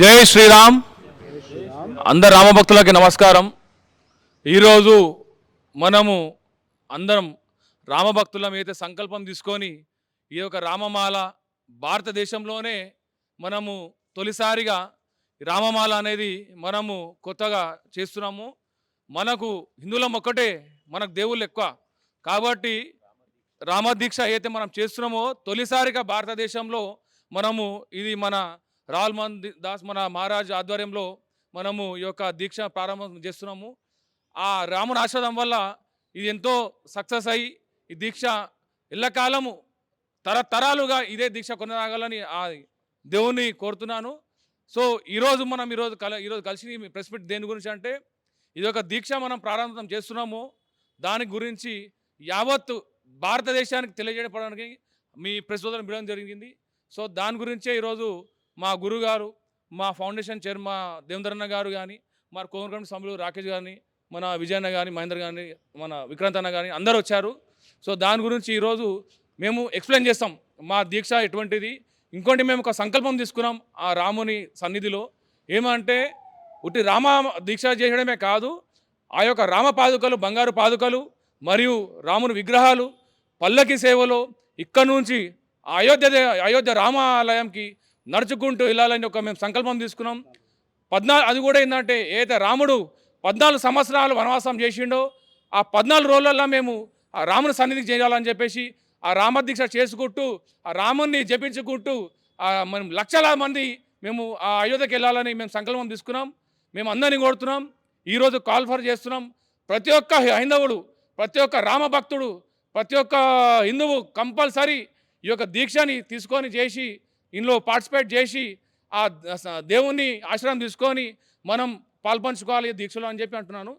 జై శ్రీరామ్. అందరు రామభక్తులకి నమస్కారం. ఈరోజు మనము అందరం రామభక్తులం అయితే సంకల్పం తీసుకొని ఈ యొక్క రామమాల భారతదేశంలోనే మనము తొలిసారిగా రామమాల అనేది మనము కొత్తగా చేస్తున్నాము. మనకు హిందువులం ఒక్కటే మనకు దేవుళ్ళు ఎక్కువ. కాబట్టి రామదీక్ష అయితే మనం చేస్తున్నామో తొలిసారిగా భారతదేశంలో మనము ఇది మన రాల్ మన్ దాస్ మన మహారాజ్ ఆధ్వర్యంలో మనము ఈ యొక్క దీక్ష ప్రారంభం చేస్తున్నాము. ఆ రాముని ఆశ్రదం వల్ల ఇది ఎంతో సక్సెస్ అయ్యి ఈ దీక్ష ఎల్లకాలము తరతరాలుగా ఇదే దీక్ష కొనసాగాలని ఆ దేవుని కోరుతున్నాను. సో ఈరోజు మనం ఈరోజు కల ఈరోజు కలిసి ప్రెస్ మీట్ దేని గురించి అంటే ఇది ఒక దీక్ష మనం ప్రారంభం చేస్తున్నాము. దాని గురించి యావత్తు భారతదేశానికి తెలియజేయడానికి మీ ప్రెస్ సోదరులను జరిగింది. సో దాని గురించే ఈరోజు మా గురుగారు మా ఫౌండేషన్ చైర్మా దేవేంద్రన్న గారు కానీ మా కోమరకం సభ్యులు రాకేష్ గారిని మన విజయన్న కానీ మహేంద్ర గారిని మన విక్రాంత్ అన్న కానీ అందరూ వచ్చారు. సో దాని గురించి ఈరోజు మేము ఎక్స్ప్లెయిన్ చేస్తాం. మా దీక్ష ఎటువంటిది? ఇంకోటి మేము ఒక సంకల్పం తీసుకున్నాం ఆ రాముని సన్నిధిలో. ఏమంటే ఉట్టి రామ దీక్ష చేయడమే కాదు ఆ యొక్క రామ పాదుకలు బంగారు పాదుకలు మరియు రాముని విగ్రహాలు పల్లకి సేవలో ఇక్కడ నుంచి అయోధ్య అయోధ్య రామాలయంకి నడుచుకుంటూ వెళ్ళాలని ఒక మేము సంకల్పం తీసుకున్నాం. పద్నాలుగు అది కూడా ఏంటంటే ఏదైతే రాముడు పద్నాలుగు సంవత్సరాలు వనవాసం చేసిండో ఆ పద్నాలుగు రోజులలో మేము ఆ రాముని సన్నిధికి చేయాలని చెప్పేసి ఆ రామదీక్ష చేసుకుంటూ ఆ రాముని జపించుకుంటూ మనం లక్షల మంది మేము ఆ అయోధ్యకి వెళ్ళాలని మేము సంకల్పం తీసుకున్నాం. మేము అందరినీ కోరుతున్నాం. ఈరోజు కాల్ఫర్ చేస్తున్నాం. ప్రతి ఒక్క హైందవుడు ప్రతి ఒక్క రామభక్తుడు ప్రతి ఒక్క హిందువు కంపల్సరీ ఈ యొక్క దీక్షని తీసుకొని చేసి ఇందులో పార్టిసిపేట్ చేసి ఆ దేవుణ్ణి దేవుని ఆశ్రయం తీసుకొని మనం పాల్పంచుకోవాలి దీక్షలు దీక్షలో అని చెప్పి అంటున్నాను.